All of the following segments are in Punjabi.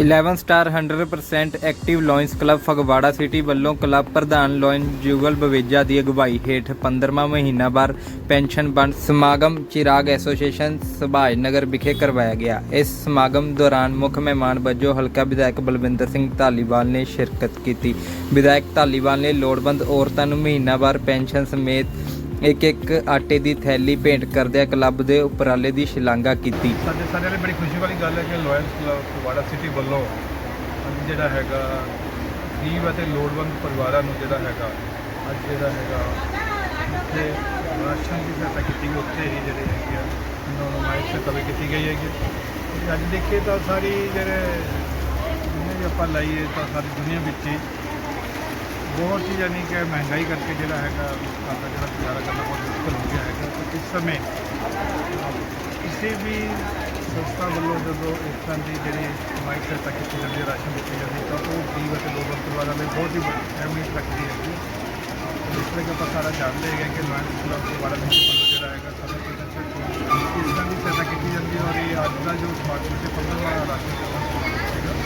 11 star 100% active lions club Phagwara city ਵੱਲੋਂ ਕਲੱਬ ਪ੍ਰਧਾਨ ਲਾਇਨ ਜੁਗਲ ਬਵੇਜਾ ਦੀ ਅਗਵਾਈ ਹੇਠ 15ਵਾਂ ਮਹੀਨਾਵਾਰ ਪੈਨਸ਼ਨ ਵੰਡ ਸਮਾਗਮ ਚਿਰਾਗ ਐਸੋਸੀਏਸ਼ਨ ਸਭਾਜ ਨਗਰ ਵਿਖੇ ਕਰਵਾਇਆ ਗਿਆ। ਇਸ ਸਮਾਗਮ ਦੌਰਾਨ ਮੁੱਖ ਮਹਿਮਾਨ ਵਜੋਂ ਹਲਕਾ ਵਿਧਾਇਕ ਬਲਵਿੰਦਰ ਸਿੰਘ ਧਾਲੀਵਾਲ ਨੇ ਸ਼ਿਰਕਤ ਕੀਤੀ। ਵਿਧਾਇਕ ਧਾਲੀਵਾਲ ਨੇ ਲੋੜਵੰਦ ਔਰਤਾਂ ਨੂੰ ਮਹੀਨਾਵਾਰ ਪੈਨਸ਼ਨ ਸਮੇਤ ਇੱਕ ਇੱਕ ਆਟੇ ਦੀ ਥੈਲੀ ਭੇਂਟ ਕਰਦਿਆਂ ਕਲੱਬ ਦੇ ਉਪਰਾਲੇ ਦੀ ਸ਼ਲਾਘਾ ਕੀਤੀ। ਸਾਡੇ ਸਾਰਿਆਂ ਲਈ ਬੜੀ ਖੁਸ਼ੀ ਵਾਲੀ ਗੱਲ ਹੈ ਕਿ ਲਾਇਨਸ ਕਲੱਬ ਫਗਵਾੜਾ ਸਿਟੀ ਵੱਲੋਂ ਅੱਜ ਜਿਹੜਾ ਹੈਗਾ ਗਰੀਬ ਅਤੇ ਲੋੜਵੰਦ ਪਰਿਵਾਰਾਂ ਨੂੰ ਜਿਹੜਾ ਹੈਗਾ, ਅੱਜ ਜਿਹੜਾ ਹੈਗਾ ਇੱਥੇ ਰਾਸ਼ਨ ਦੀ ਸਹਾਇਤਾ ਕੀਤੀ ਗਈ, ਉੱਥੇ ਹੀ ਜਿਹੜੇ ਹੈਗੇ ਆ, ਉਹਨਾਂ ਨੂੰ ਮਾਇਕ ਸਹਾਇਤਾ ਵੀ ਕੀਤੀ ਗਈ ਹੈਗੀ ਅੱਜ ਦੇਖੀਏ ਤਾਂ ਸਾਰੀ ਜਿਹੜੇ ਜਿੰਨੇ ਵੀ ਆਪਾਂ ਲਾਈਏ ਤਾਂ ਸਾਰੀ ਦੁਨੀਆ ਵਿੱਚ ਹੀ ਬਹੁਤ ਹੀ ਯਾਨੀ ਕਿ ਮਹਿੰਗਾਈ ਕਰਕੇ ਜਿਹੜਾ ਹੈਗਾ ਲੋਕਾਂ ਦਾ ਜਿਹੜਾ ਗੁਜ਼ਾਰਾ ਕਰਨਾ ਬਹੁਤ ਮੁਸ਼ਕਲ ਹੋ ਗਿਆ ਹੈਗਾ ਤੇ ਇਸ ਸਮੇਂ ਕਿਸੇ ਵੀ ਸੰਸਥਾ ਵੱਲੋਂ ਜਦੋਂ ਇਸ ਤਰ੍ਹਾਂ ਦੀ ਜਿਹੜੀ ਮਾਈਕ ਸਹਾਇਤਾ ਕੀਤੀ ਜਾਂਦੀ ਹੈ ਰਾਸ਼ਨ ਦਿੱਤੀ ਜਾਂਦੀ ਹੈ ਤਾਂ ਉਹ ਗਰੀਬ ਅਤੇ ਲੋੜਵੰਦ ਪਰਿਵਾਰਾਂ ਲਈ ਬਹੁਤ ਹੀ ਵੱਡੀ ਅਹਿਮੀਅਤ ਰੱਖਦੀ ਹੈ ਜਿਸ ਤਰ੍ਹਾਂ ਕਿ ਆਪਾਂ ਸਾਰਾ ਜਾਣਦੇ ਹੈਗੇ ਕਿ ਲਾਇਨਸ ਕਲੱਬ ਪਰਿਵਾਰਾਂ ਦੇ ਵੱਲੋਂ ਜਿਹੜਾ ਹੈਗਾ ਸਾਡਾ ਪ੍ਰਦਰਸ਼ਨ ਇਸ ਤਰ੍ਹਾਂ ਦੀ ਸਹਾਇਤਾ ਕੀਤੀ ਜਾਂਦੀ ਹੈ ਔਰ ਇਹ ਅੱਜ ਦਾ ਜੋ ਸਮਾਗਮ ਤੇ 15ਵਾਂ ਰਾਸ਼ਨ ਦਾ ਹੈਗਾ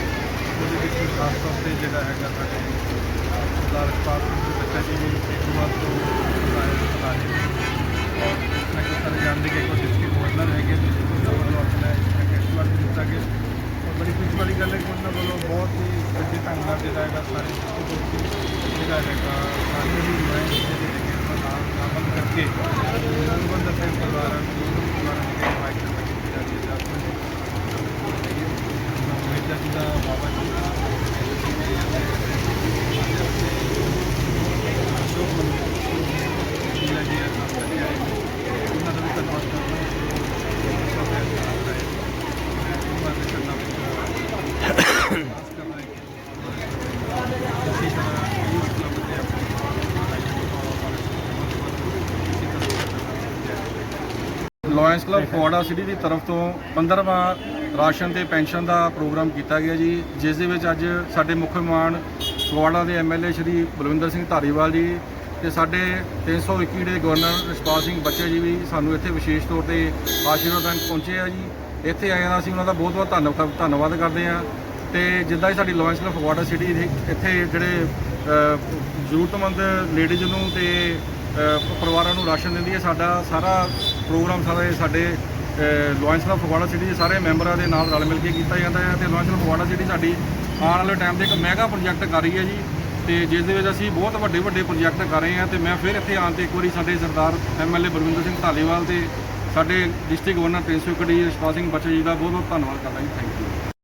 ਉਹਦੇ ਵਿੱਚ ਖਾਸ ਤੌਰ ਤੇ ਜਿਹੜਾ ਹੈਗਾ ਸਾਡੇ ਸਰਦਾਰ ਪਾਲ ਸਿੰਘ ਬੱਚਾ ਜੀ ਵੀ ਇੱਕ ਵਾਰ ਤੋਂ ਆਏ ਸਤਾਰੇ ਔਰ ਮੈਂ ਕਿ ਸਾਰੇ ਜਾਣਦੇ ਕਿ ਕੋਈ ਡਿਸਟ੍ਰਿਕਟ ਗਵਰਨਰ ਹੈਗੇ ਨੇ ਉਹਨਾਂ ਵੱਲੋਂ ਆਪਣਾ ਇੱਕ ਵਾਰ ਦਿੱਤਾ ਗਿਆ ਔਰ ਬੜੀ ਖੁਸ਼ੀ ਵਾਲੀ ਗੱਲ ਹੈ ਕਿ ਉਹਨਾਂ ਵੱਲੋਂ ਬਹੁਤ ਹੀ ਵੱਡੇ ਢੰਗ ਨਾਲ ਜਿਹੜਾ ਹੈਗਾ ਸਾਰੇ ਡਿਸਟ੍ਰਿਕਟ ਜਿਹੜਾ ਹੈਗਾ ਸਾਰੇ ਹੀ ਮੈਂ ਜਿਹੜੇ ਹੈਗੇ ਉਹਨਾਂ ਨਾਲ ਨਾਮਨ ਕਰਕੇ ਲੋੜਵੰਦ ਅਤੇ ਪਰਿਵਾਰਾਂ ਨੂੰ ਪਰਿਵਾਰਾਂ ਦੇ ਮਾਇਕ ਤੇ ਕੀਤੀ ਜਾਂਦੀ ਹੈ ਤਾਂ ਮੇਜਾ ਜੀ ਦਾ ਬਾਬਾ ਜੀ ਅਸ਼ੋਕ ਮੰਦਰ ਜ਼ਿਲ੍ਹਾ ਜੀ ਕੰਮ ਕਰ ਰਿਹਾ ਉਹਨਾਂ ਦਾ ਵੀ ਧੰਨਵਾਦ ਕਰਦਾ club lions club Phagwara city ਦੀ ਤਰਫ ਤੋਂ 15ਵਾਂ ਰਾਸ਼ਨ ਤੇ ਪੈਨਸ਼ਨ ਦਾ ਪ੍ਰੋਗਰਾਮ ਕੀਤਾ ਗਿਆ ਜੀ, ਜਿਸ ਦੇ ਵਿੱਚ ਅੱਜ ਸਾਡੇ ਮੁੱਖ ਮਹਿਮਾਨ ਫਗਵਾੜਾ ਦੇ ਐਮਐਲਏ ਸ਼੍ਰੀ ਬਲਵਿੰਦਰ ਸਿੰਘ ਧਾਰੀਵਾਲ ਜੀ ਤੇ ਸਾਡੇ 321 ਦੇ ਗਵਰਨਰ ਰਿਸ਼ਪਾਲ ਸਿੰਘ ਬੱਚੇ ਜੀ ਵੀ ਸਾਨੂੰ ਇੱਥੇ ਵਿਸ਼ੇਸ਼ ਤੌਰ ਤੇ ਆਸ਼ੀਰਵਾਦ ਪਹੁੰਚੇ ਆ ਜੀ। ਇੱਥੇ ਆਏ ਹਾਂ ਅਸੀਂ ਉਹਨਾਂ ਦਾ ਬਹੁਤ ਬਹੁਤ ਧੰਨਵਾਦ ਧੰਨਵਾਦ ਕਰਦੇ ਹਾਂ ਤੇ ਜਿੱਦਾਂ ਹੀ ਸਾਡੀ ਲਾਇਨਸ ਕਲੱਬ ਫਗਵਾੜਾ ਸਿਟੀ ਇੱਥੇ ਜਿਹੜੇ ਜ਼ਰੂਰਤਮੰਦ ਲੇਡੀਜ਼ ਨੂੰ ਤੇ ਪਰਿਵਾਰਾਂ ਨੂੰ ਰਾਸ਼ਨ ਦਿੰਦੀ ਹੈ, ਸਾਡਾ ਸਾਰਾ ਪ੍ਰੋਗਰਾਮ, ਸਾਰੇ ਸਾਡੇ ਲਾਇਨਸ ਕਲੱਬ ਫਗਵਾੜਾ ਸਿਟੀ ਦੇ ਸਾਰੇ ਮੈਂਬਰਾਂ ਦੇ ਨਾਲ ਰਲ ਮਿਲ ਕੇ ਕੀਤਾ ਜਾਂਦਾ ਹੈ। ਤੇ ਲਾਇਨਸ ਕਲੱਬ ਫਗਵਾੜਾ ਸਿਟੀ ਸਾਡੀ ਆਉਣ ਵਾਲੇ ਟਾਈਮ ਤੇ ਇੱਕ ਮੈਗਾ ਪ੍ਰੋਜੈਕਟ ਕਰ ਰਹੀ ਹੈ ਜੀ। ਤੇ ਜਿਸ ਦੇ ਵਿੱਚ ਅਸੀਂ ਬਹੁਤ ਵੱਡੇ ਵੱਡੇ ਪ੍ਰੋਜੈਕਟ ਕਰ ਰਹੇ ਹਾਂ ਤੇ ਮੈਂ ਫਿਰ ਇੱਥੇ ਆਉਣ ਤੇ ਇੱਕ ਵਾਰੀ ਸਾਡੇ ਸਰਦਾਰ ਐਮਐਲਏ ਬਲਵਿੰਦਰ ਸਿੰਘ ਧਾਲੀਵਾਲ ਤੇ ਸਾਡੇ ਡਿਸਟ੍ਰਿਕਟ ਗਵਰਨਰ ਪ੍ਰਿੰਸੀਪਲ ਕਡੀ ਰਿਸ਼ਪਾਲ ਸਿੰਘ ਬੱਚਾ ਜੀ ਦਾ ਬਹੁਤ ਬਹੁਤ ਧੰਨਵਾਦ ਕਰਦਾ ਜੀ ਥੈਂਕ ਯੂ